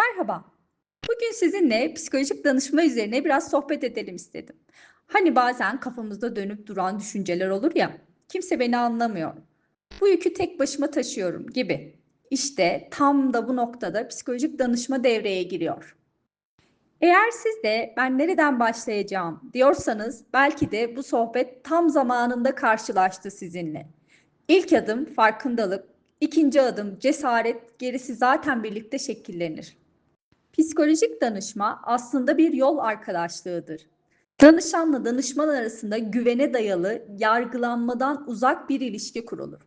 Merhaba. Bugün sizinle psikolojik danışma üzerine biraz sohbet edelim istedim. Hani bazen kafamızda dönüp duran düşünceler olur ya, kimse beni anlamıyor. Bu yükü tek başıma taşıyorum gibi. İşte tam da bu noktada psikolojik danışma devreye giriyor. Eğer siz de ben nereden başlayacağım diyorsanız belki de bu sohbet tam zamanında karşılaştı sizinle. İlk adım farkındalık, ikinci adım cesaret, gerisi zaten birlikte şekillenir. Psikolojik danışma aslında bir yol arkadaşlığıdır. Danışanla danışman arasında güvene dayalı, yargılanmadan uzak bir ilişki kurulur.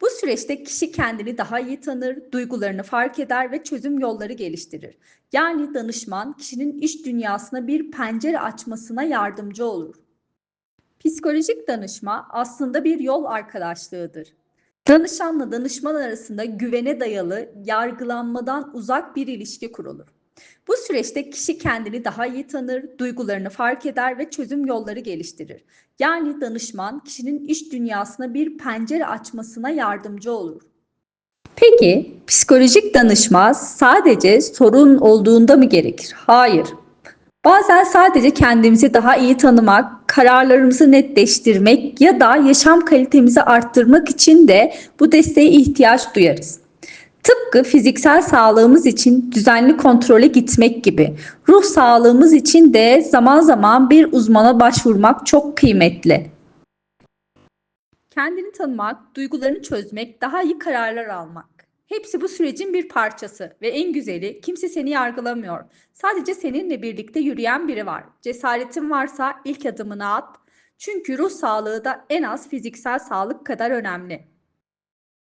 Bu süreçte kişi kendini daha iyi tanır, duygularını fark eder ve çözüm yolları geliştirir. Yani danışman kişinin iş dünyasına bir pencere açmasına yardımcı olur. Psikolojik danışma aslında bir yol arkadaşlığıdır. Danışanla danışman arasında güvene dayalı, yargılanmadan uzak bir ilişki kurulur. Bu süreçte kişi kendini daha iyi tanır, duygularını fark eder ve çözüm yolları geliştirir. Yani danışman kişinin iş dünyasına bir pencere açmasına yardımcı olur. Peki psikolojik danışma sadece sorun olduğunda mı gerekir? Hayır. Bazen sadece kendimizi daha iyi tanımak, kararlarımızı netleştirmek ya da yaşam kalitemizi arttırmak için de bu desteğe ihtiyaç duyarız. Tıpkı fiziksel sağlığımız için düzenli kontrole gitmek gibi, ruh sağlığımız için de zaman zaman bir uzmana başvurmak çok kıymetli. Kendini tanımak, duygularını çözmek, daha iyi kararlar almak. Hepsi bu sürecin bir parçası ve en güzeli kimse seni yargılamıyor. Sadece seninle birlikte yürüyen biri var. Cesaretin varsa ilk adımını at. Çünkü ruh sağlığı da en az fiziksel sağlık kadar önemli.